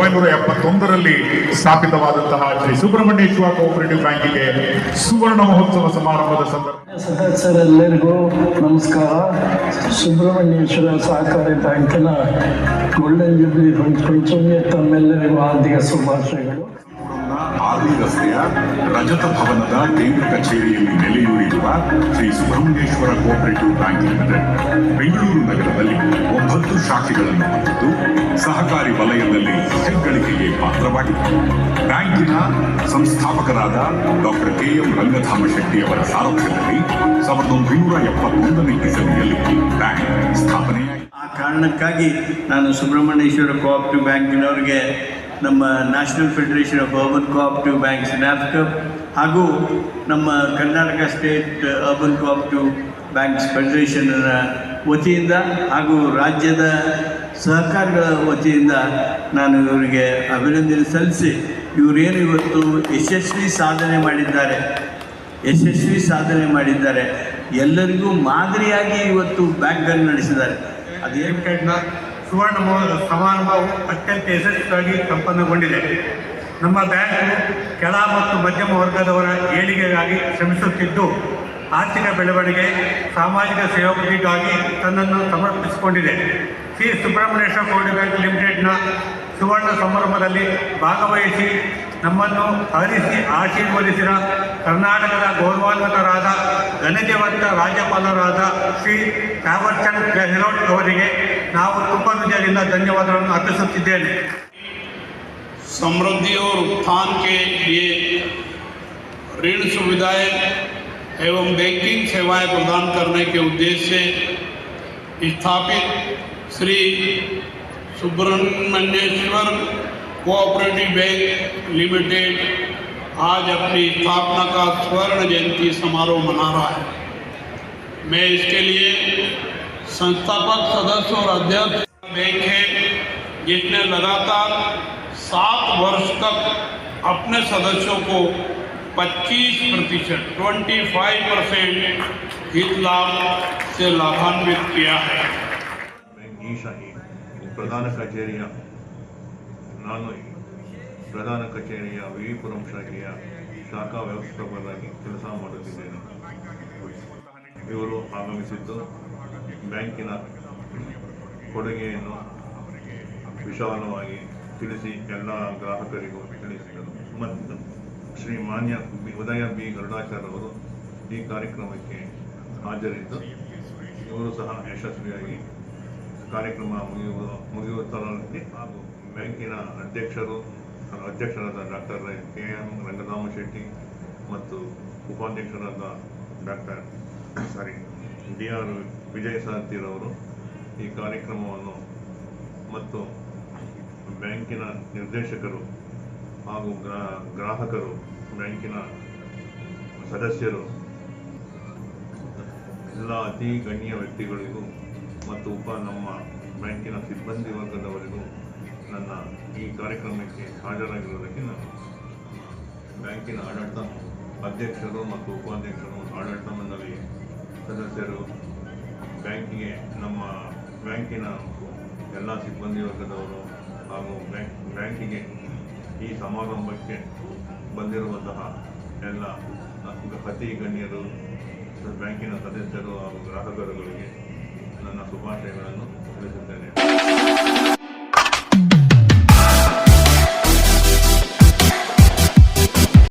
ಏಳ್ನೂರ ಎಪ್ಪತ್ತೊಂದರಲ್ಲಿ ಸ್ಥಾಪಿತವಾದಂತಹ ಶ್ರೀ ಸುಬ್ರಹ್ಮಣ್ಯೇಶ್ವರ ಕೋಆಪರೇಟಿವ್ ಬ್ಯಾಂಕಿಗೆ ಸುವರ್ಣ ಮಹೋತ್ಸವ ಸಮಾರಂಭದ ಸಂದರ್ಭ ಸದಸ್ಯರೆಲ್ಲರಿಗೂ ನಮಸ್ಕಾರ. ಸುಬ್ರಹ್ಮಣ್ಯೇಶ್ವರ ಸಹಕಾರಿ ಬ್ಯಾಂಕಿನ ಗೋಲ್ಡನ್ ಜೂಬ್ಲಿ ಫಂಕ್ಷನ್ಗೆ ತಮ್ಮೆಲ್ಲರಿಗೂ ಆರ್ಥಿಕ ಶುಭಾಶಯಗಳು. ಆರ್ವಿ ರಸ್ತೆಯ ರಜತ ಭವನದ ಕೇಂದ್ರ ಕಚೇರಿಯಲ್ಲಿ ನೆಲೆಯೂರಿರುವ Shri Subrahmanyeshwara cooperative bank limited Bengaluru ನಗರದಲ್ಲಿ ಒಂಬತ್ತು ಶಾಖೆಗಳನ್ನು ಹೊಂದಿದ್ದು, ಸಹಕಾರಿ ವಲಯದಲ್ಲಿ ಹೆಗ್ಗಳಿಕೆಗೆ ಪಾತ್ರವಾಗಿದೆ. ಬ್ಯಾಂಕಿನ ಸಂಸ್ಥಾಪಕರಾದ doctor K M Rangadhama Shetty ಅವರ ಸಾರಥ್ಯದಲ್ಲಿ ಸಾವಿರದ ಒಂಬೈನೂರ ಎಪ್ಪತ್ತೊಂದನೇ ಇಸವಿಯಲ್ಲಿ ಬ್ಯಾಂಕ್ ಸ್ಥಾಪನೆಯಾಗಿದೆ. ಆ ಕಾರಣಕ್ಕಾಗಿ ನಾನು ಸುಬ್ರಹ್ಮಣ್ಯೇಶ್ವರ ಕೋಆಪ್ಟಿವ್ ಬ್ಯಾಂಕಿನವರಿಗೆ ನಮ್ಮ national federation of urban cooperative banks NAFCUB ಹಾಗೂ ನಮ್ಮ Karnataka state urban cooperative banks federation ವತಿಯಿಂದ ಹಾಗೂ ರಾಜ್ಯದ ಸಹಕಾರಗಳ ವತಿಯಿಂದ ನಾನು ಇವರಿಗೆ ಅಭಿನಂದನೆ ಸಲ್ಲಿಸಿ ಇವರೇನು ಇವತ್ತು ಯಶಸ್ವಿ ಸಾಧನೆ ಮಾಡಿದ್ದಾರೆ. ಯಶಸ್ವಿ ಸಾಧನೆ ಮಾಡಿದ್ದಾರೆ. ಎಲ್ಲರಿಗೂ ಮಾದರಿಯಾಗಿ ಇವತ್ತು ಬ್ಯಾಂಕನ್ನು ನಡೆಸಿದ್ದಾರೆ. ಅದೇನು ಸುವರ್ಣ ಸಮಾರಂಭವು ಅತ್ಯಂತ ಯಶಸ್ವಿಯಾಗಿ ಸಂಪನ್ನಗೊಂಡಿದೆ. ನಮ್ಮ ಬ್ಯಾಂಕ್ ಕೆಳ ಮತ್ತು ಮಧ್ಯಮ ವರ್ಗದವರ ಏಳಿಗೆಗಾಗಿ ಶ್ರಮಿಸುತ್ತಿದ್ದು, ಆರ್ಥಿಕ ಬೆಳವಣಿಗೆ, ಸಾಮಾಜಿಕ ಸೇವಕರಿಗಾಗಿ ತನ್ನನ್ನು ಸಮರ್ಪಿಸಿಕೊಂಡಿದೆ. ಶ್ರೀ ಸುಬ್ರಹ್ಮಣ್ಯೇಶ್ವರ ಕೋಡಿ ಬ್ಯಾಂಕ್ ಲಿಮಿಟೆಡ್ನ ಸುವರ್ಣ ಸಮಾರಂಭದಲ್ಲಿ ಭಾಗವಹಿಸಿ ನಮ್ಮನ್ನು ಹರಿಸಿ ಆಶೀರ್ವದಿಸಿದ ಕರ್ನಾಟಕದ ಗೌರವಾನ್ವಿತರಾದ ಘನತೆವಂತ ರಾಜ್ಯಪಾಲರಾದ ಶ್ರೀ ಥಾವರ್ಚಂದ್ ಗೆಹ್ಲೋಟ್ ಅವರಿಗೆ ನಾವು ತುಂಬ ಹೃದಯದಿಂದ ಧನ್ಯವಾದಗಳನ್ನು ಅರ್ಪಿಸುತ್ತಿದ್ದೇನೆ समृद्धि और उत्थान के लिए ऋण सुविधाएं एवं बैंकिंग सेवाएं प्रदान करने के उद्देश्य से स्थापित Shri Subramanyeshwara cooperative bank limited आज अपनी स्थापना का स्वर्ण जयंती समारोह मना रहा है मैं इसके लिए संस्थापक सदस्य और अध्यक्ष बैंक है जिसने लगातार सात वर्ष तक अपने सदस्यों को 25 प्रतिशत ट्वेंटी फाइव परसेंट हित लाभ से लाभान्वित किया है ಈ ಶಾಹಿ ಪ್ರಧಾನ ಕಚೇರಿಯ ನಾನು ಪ್ರಧಾನ ಕಚೇರಿಯ ವಿವಿಪುರಂ ಶಾಖೆಯ ಶಾಖಾ ವ್ಯವಸ್ಥಾಪಕರಾಗಿ ಕೆಲಸ ಮಾಡುತ್ತಿದ್ದೇನೆ. ಇವರು ಆಗಮಿಸಿದ್ದು ಬ್ಯಾಂಕಿನ ಕೊಡುಗೆಯನ್ನು ವಿಶಾಲವಾಗಿ ತಿಳಿಸಿ ಎಲ್ಲ ಗ್ರಾಹಕರಿಗೂ ತಿಳಿಸಿದರು. ಮತ್ತು ಶ್ರೀ ಮಾನ್ಯ ಬಿ- ಉದಯ ಬಿ ಗರುಡಾಚಾರ್ ಅವರು ಈ ಕಾರ್ಯಕ್ರಮಕ್ಕೆ ಹಾಜರಿದ್ದು, ಇವರು ಸಹ ಯಶಸ್ವಿಯಾಗಿ ಕಾರ್ಯಕ್ರಮ ಮುಗಿಯುವ ಮುಗಿಯುತ್ತರಲ್ಲಿ ಹಾಗೂ ಬ್ಯಾಂಕಿನ ಅಧ್ಯಕ್ಷರು ಅಧ್ಯಕ್ಷರಾದ doctor K M Ranganama Shetty ಮತ್ತು ಉಪಾಧ್ಯಕ್ಷರಾದ doctor sorry D R Vijaya ಸಾರಥಿರವರು ಈ ಕಾರ್ಯಕ್ರಮವನ್ನು ಮತ್ತು ಬ್ಯಾಂಕಿನ ನಿರ್ದೇಶಕರು ಹಾಗೂ ಗ್ರಾ- ಗ್ರಾಹಕರು, ಬ್ಯಾಂಕಿನ ಸದಸ್ಯರು, ಎಲ್ಲ ಅತಿ ಗಣ್ಯ ವ್ಯಕ್ತಿಗಳಿಗೂ ಮತ್ತು ಉಪ ನಮ್ಮ ಬ್ಯಾಂಕಿನ ಸಿಬ್ಬಂದಿ ವರ್ಗದವರಿಗೂ ನನ್ನ ಈ ಕಾರ್ಯಕ್ರಮಕ್ಕೆ ಹಾಜರಾಗಿರುವುದಕ್ಕೆ ನಾನು ಬ್ಯಾಂಕಿನ ಆಡಳಿತ ಅಧ್ಯಕ್ಷರು ಮತ್ತು ಉಪಾಧ್ಯಕ್ಷರು ಆಡಳಿತ ಮಂಡಳಿ ಸದಸ್ಯರು, ಬ್ಯಾಂಕಿಗೆ ನಮ್ಮ ಬ್ಯಾಂಕಿನ ಎಲ್ಲ ಸಿಬ್ಬಂದಿ ವರ್ಗದವರು ಹಾಗೂ ಬ್ಯಾಂಕ್, ಬ್ಯಾಂಕಿಗೆ ಈ ಸಮಾರಂಭಕ್ಕೆ ಬಂದಿರುವಂತಹ ಎಲ್ಲ ಅತಿ ಗಣ್ಯರು, ಬ್ಯಾಂಕಿನ ಸದಸ್ಯರು ಹಾಗೂ ಗ್ರಾಹಕರುಗಳಿಗೆ ನನ್ನ ಶುಭಾಶಯಗಳನ್ನು